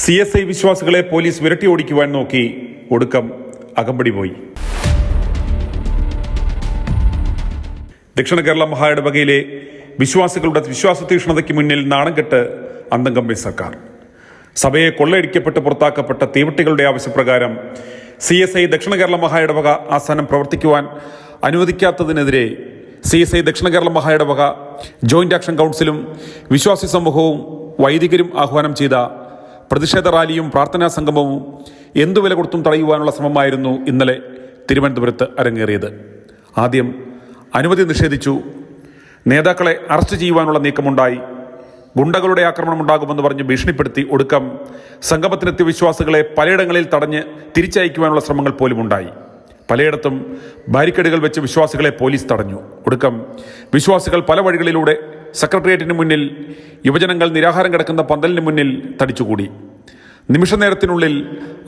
C S I വിശ്വാസികളെ police വിരട്ടി ഓടിക്കുവാൻ നോക്കി. ഒടുക്കം അകമ്പടി പോയി. ദക്ഷിണ കേരള മഹായിടവകയിലെ വിശ്വാസികളുടെ വിശ്വാസ തീക്ഷ്ണതയ്ക്ക് മുന്നിൽ നാണം കെട്ട് അന്തംഗമ്പി സർക്കാർ. സഭയെ കൊള്ളയടിക്കപ്പെട്ട് പുറത്താക്കപ്പെട്ട തീവട്ടികളുടെ ആവശ്യപ്രകാരം സി എസ് ഐ ദക്ഷിണ കേരള മഹായിടവക ആസ്ഥാനം പ്രവർത്തിക്കുവാൻ അനുവദിക്കാത്തതിനെതിരെ സി എസ് ഐ ദക്ഷിണ കേരള മഹായിടവക ജോയിന്റ് ആക്ഷൻ കൗൺസിലും വിശ്വാസി സമൂഹവും വൈദികരും ആഹ്വാനം ചെയ്ത പ്രതിഷേധ റാലിയും പ്രാർത്ഥനാ സംഗമവും എന്തു വില കൊടുത്തും തടയുവാനുള്ള ശ്രമമായിരുന്നു ഇന്നലെ തിരുവനന്തപുരത്ത് അരങ്ങേറിയത്. ആദ്യം അനുമതി നിഷേധിച്ചു. നേതാക്കളെ അറസ്റ്റ് ചെയ്യുവാനുള്ള നീക്കമുണ്ടായി. ഗുണ്ടകളുടെ ആക്രമണം ഉണ്ടാകുമെന്ന് പറഞ്ഞ് ഭീഷണിപ്പെടുത്തി ഒടുക്കം സംഗമത്തിനെത്തിയ വിശ്വാസികളെ പലയിടങ്ങളിൽ തടഞ്ഞ് തിരിച്ചയക്കുവാനുള്ള ശ്രമങ്ങൾ പോലും ഉണ്ടായി പലയിടത്തും ബാരിക്കേഡുകൾ വെച്ച് വിശ്വാസികളെ പോലീസ് തടഞ്ഞു. ഒടുക്കം വിശ്വാസികൾ പല വഴികളിലൂടെ സെക്രട്ടേറിയറ്റിന് മുന്നിൽ യുവജനങ്ങൾ നിരാഹാരം കിടക്കുന്ന പന്തലിന് മുന്നിൽ തടിച്ചുകൂടി. നിമിഷ നേരത്തിനുള്ളിൽ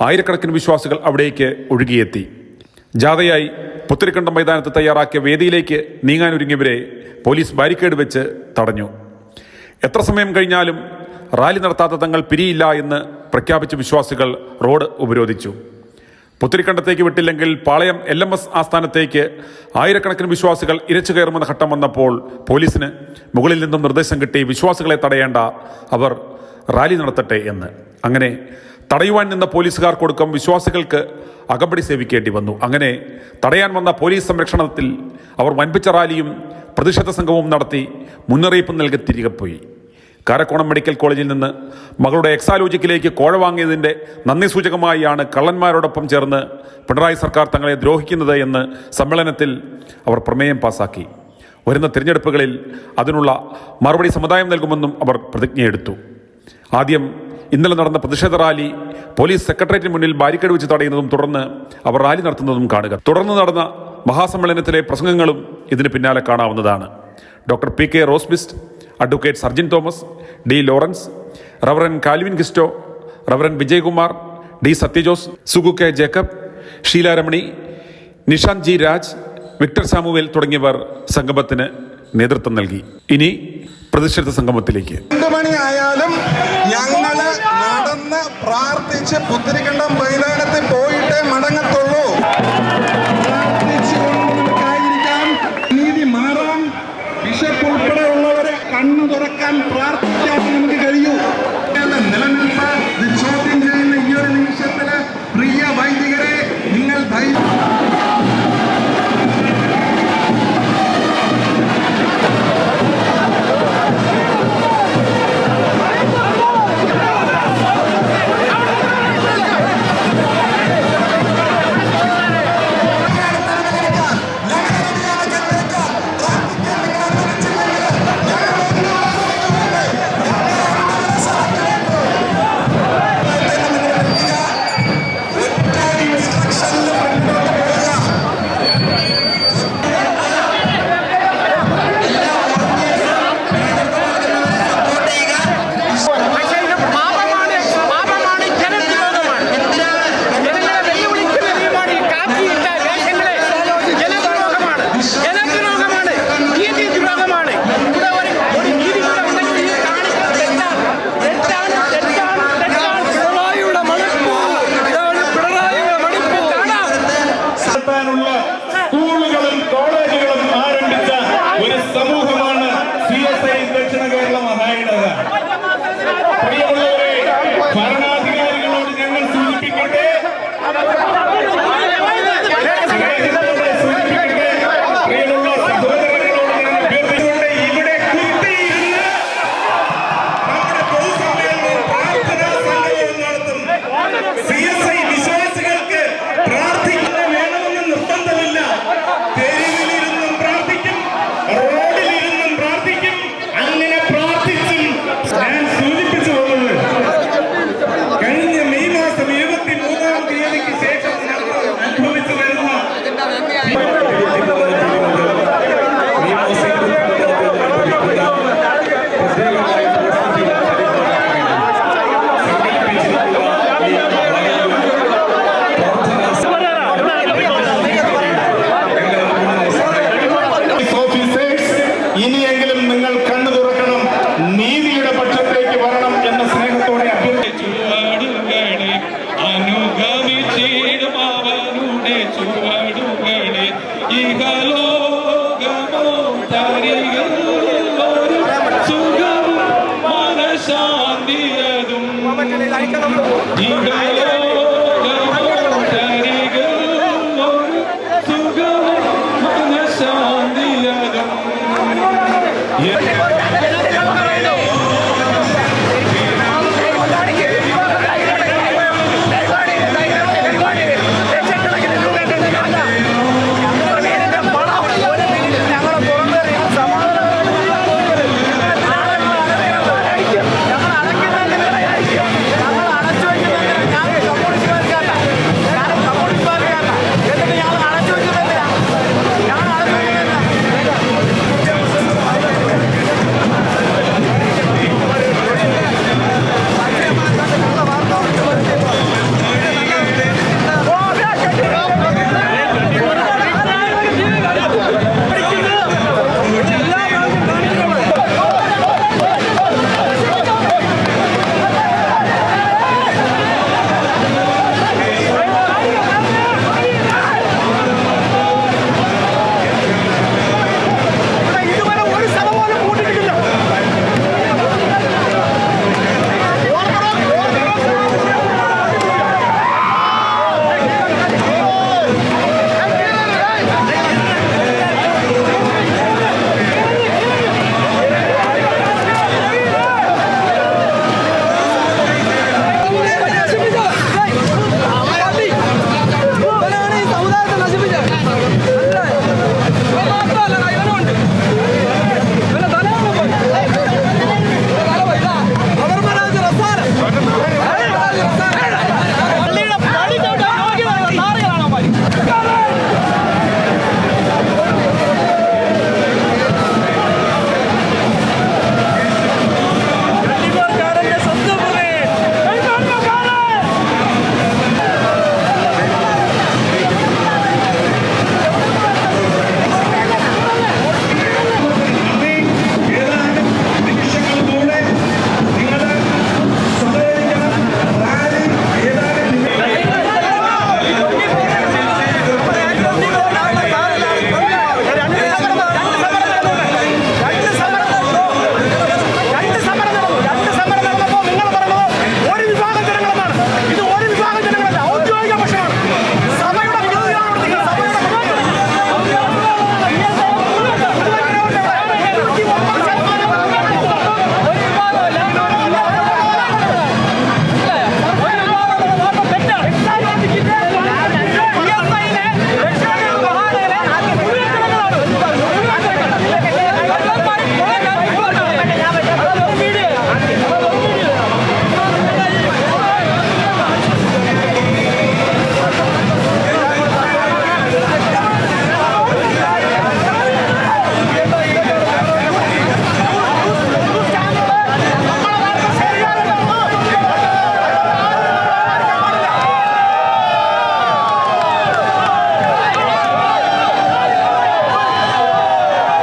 ആയിരക്കണക്കിന് വിശ്വാസികൾ അവിടേക്ക് ഒഴുകിയെത്തി. ജാഥയായി പുത്തരിക്കണ്ടം മൈതാനത്ത് തയ്യാറാക്കിയ വേദിയിലേക്ക് നീങ്ങാനൊരുങ്ങിയവരെ പോലീസ് ബാരിക്കേഡ് വെച്ച് തടഞ്ഞു. എത്ര സമയം കഴിഞ്ഞാലും റാലി നടത്താത്ത തങ്ങൾ പിരിയില്ല എന്ന് പ്രഖ്യാപിച്ച വിശ്വാസികൾ റോഡ് ഉപരോധിച്ചു. പുത്തിരിക്കണ്ടത്തേക്ക് വിട്ടില്ലെങ്കിൽ പാളയം എൽ എം എസ് ആസ്ഥാനത്തേക്ക് ആയിരക്കണക്കിന് വിശ്വാസികൾ ഇരച്ചു കയറുമെന്ന ഘട്ടം വന്നപ്പോൾ പോലീസിന് മുകളിൽ നിന്നും നിർദ്ദേശം കിട്ടി വിശ്വാസികളെ തടയേണ്ട അവർ റാലി നടത്തട്ടെ എന്ന്. അങ്ങനെ തടയുവാൻ നിന്ന പോലീസുകാർക്കൊടുക്കം വിശ്വാസികൾക്ക് അകമ്പടി സേവിക്കേണ്ടി വന്നു. അങ്ങനെ തടയാൻ വന്ന പോലീസ് സംരക്ഷണത്തിൽ അവർ വൻപിച്ച റാലിയും പ്രതിഷേധ സംഘവും നടത്തി മുന്നറിയിപ്പ് നൽകി തിരികെ പോയി. കാരക്കോണം മെഡിക്കൽ കോളേജിൽ നിന്ന് മകളുടെ എക്സാലോജിക്കിലേക്ക് കോഴ വാങ്ങിയതിന്റെ നന്ദി സൂചകമായാണ് കള്ളന്മാരോടൊപ്പം ചേർന്ന് പിണറായി സർക്കാർ തങ്ങളെ ദ്രോഹിക്കുന്നത് എന്ന് സമ്മേളനത്തിൽ അവർ പ്രമേയം പാസാക്കി. വരുന്ന തിരഞ്ഞെടുപ്പുകളിൽ അതിനുള്ള മറുപടി സമുദായം നൽകുമെന്നും അവർ പ്രതിജ്ഞയെടുത്തു. ആദ്യം ഇന്നലെ നടന്ന പ്രതിഷേധ റാലി പോലീസ് സെക്രട്ടേറിയറ്റിന് മുന്നിൽ ബാരിക്കേഡ് വെച്ച് തടയുന്നതും തുടർന്ന് അവർ റാലി നടത്തുന്നതും കാണുക. തുടർന്ന് നടന്ന മഹാസമ്മേളനത്തിലെ പ്രസംഗങ്ങളും ഇതിന് പിന്നാലെ കാണാവുന്നതാണ്. Doctor P K Rosbist advocate Sarjin Thomas D Lawrence reverend Calvin Gisto reverend Vijayakumar D Sathyajose Sugu K Jacob Sheelaramani Nishanth G Raj Victor Samuel തുടങ്ങിയവർ സംഗമത്തിന് നേതൃത്വം നൽകി. ഇനി പ്രതിഷേധ സംഗമത്തിലേക്ക്. പ്രാർത്ഥിച്ച് പുത്തിരിക്കണ്ടം മൈതാനത്തിൽ പോയിട്ടേ മടങ്ങത്തുള്ളൂ. കണ്ണു തുറക്കാൻ പ്രാർത്ഥിക്കാൻ কেন করব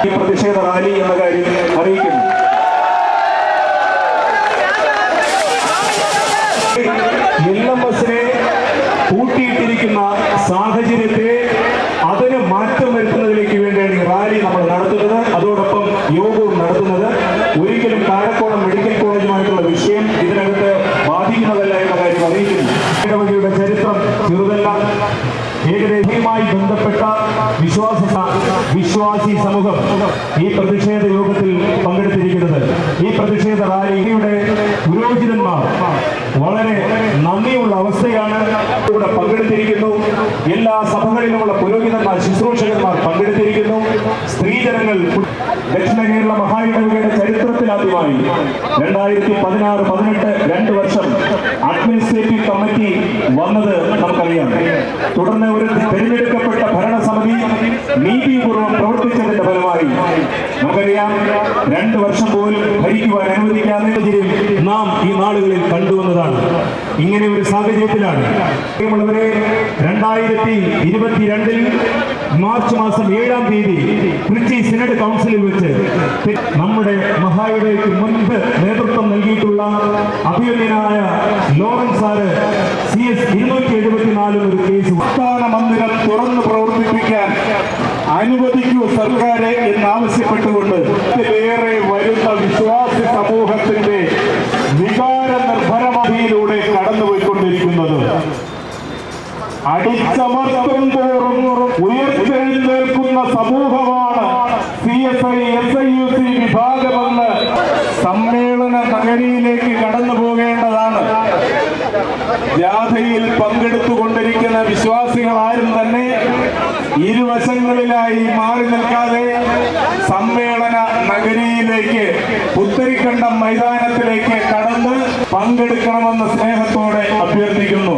ഈ പ്രതിഷേധ റാലി എന്ന കാര്യം അറിയിക്കുന്നു. എൽ ബസ്സിനെ കൂട്ടിയിട്ടിരിക്കുന്ന സാഹചര്യത്തെ അതിന് മാറ്റം വരുത്തുന്നതിലേക്ക് വേണ്ടിയാണ് ഈ റാലി നമ്മൾ നടത്തുന്നത്. അതോടൊപ്പം യോഗവും നടത്തുന്നത്. ഒരിക്കലും കാരക്കോണം മെഡിക്കൽ കോളേജുമായിട്ടുള്ള വിഷയം ഇതിനകത്ത് ബാധിക്കുന്നതല്ല എന്ന കാര്യം അറിയിക്കുന്നു. ചരിത്രം ചെറുതല്ല. ഏകദേശവുമായി ബന്ധപ്പെട്ട വിശ്വാസ വിശ്വാസി സമൂഹം ഈ പ്രതിഷേധ യോഗത്തിൽ പങ്കെടുത്തിരിക്കുന്നത് ഈ പ്രതിഷേധ റാലിയുടെ പുരോഹിതന്മാർ. വളരെ നന്ദിയുള്ള അവസ്ഥയാണ് ഇവിടെ പങ്കെടുത്തിരിക്കുന്നു. എല്ലാ സഭകളിലുമുള്ള പുരോഹിതന്മാർ ശുശ്രൂഷകന്മാർ പങ്കെടുത്തിരിക്കുന്നു. സ്ത്രീജനങ്ങൾ ദക്ഷിണ കേരള മഹായുദ്ധയുടെ ചരിത്രത്തിലാദ്യമായി രണ്ടായിരത്തി പതിനാറ് പതിനെട്ട് രണ്ട് വർഷം അഡ്മിനിസ്ട്രേറ്റീവ് കമ്മിറ്റി വന്നത് നമുക്കറിയാം. തുടർന്ന് ഒരു തിരഞ്ഞെടുക്കപ്പെട്ട ഭരണസമിതി നീതിപൂർവം പ്രവർത്തിച്ചതിന്റെ ഫലമായി നമുക്കറിയാം രണ്ട് വർഷം പോലും ഭരിക്കുവാൻ അനുവദിക്കാതെ നാം ഈ നാളുകളിൽ കണ്ടുവന്നതാണ്. ഇങ്ങനെ ഒരു സാഹചര്യത്തിലാണ്. പ്രിയമുള്ളവരെ രണ്ടായിരത്തി ഇരുപത്തിരണ്ടിൽ മാർച്ച് മാസം ഏഴാം തീയതി ട്രിച്ചി സിനഡ് കൗൺസിലിൽ വെച്ച് നമ്മുടെ മഹായുടേക്ക് മുൻപ് നേതൃത്വം നൽകിയിട്ടുള്ള അഭിമന്യനായ ലോറൻസ് സാറ് സി എസ് ഇരുന്നൂറ്റി എഴുപത്തിനാലും ഒരു കേസ് സംസ്ഥാന മന്ദിരം തുറന്നു പ്രവർത്തിപ്പിക്കാൻ അനുവദിക്കൂ സർക്കാരെ എന്നാവശ്യപ്പെട്ടുകൊണ്ട് ഏറെ വരുന്ന വിശ്വാസി സമൂഹത്തിന്റെ അടിച്ചമർത്തും തോറും ഉയർത്തെഴുന്നേൽക്കുന്ന സമൂഹമാണ് C S I S I U C വിഭാഗമെന്ന് സമ്മേളന നഗരിയിലേക്ക് കടന്നു പോകേണ്ടതാണ്. ജാഥയിൽ പങ്കെടുത്തുകൊണ്ടിരിക്കുന്ന വിശ്വാസികൾ ആരും തന്നെ ഇരുവശങ്ങളിലായി മാറി നിൽക്കാതെ സമ്മേളന നഗരിയിലേക്ക് പുത്തരിക്കണ്ടം മൈതാനത്തിലേക്ക് കടന്ന് പങ്കെടുക്കണമെന്ന് സ്നേഹത്തോടെ അഭ്യർത്ഥിക്കുന്നു.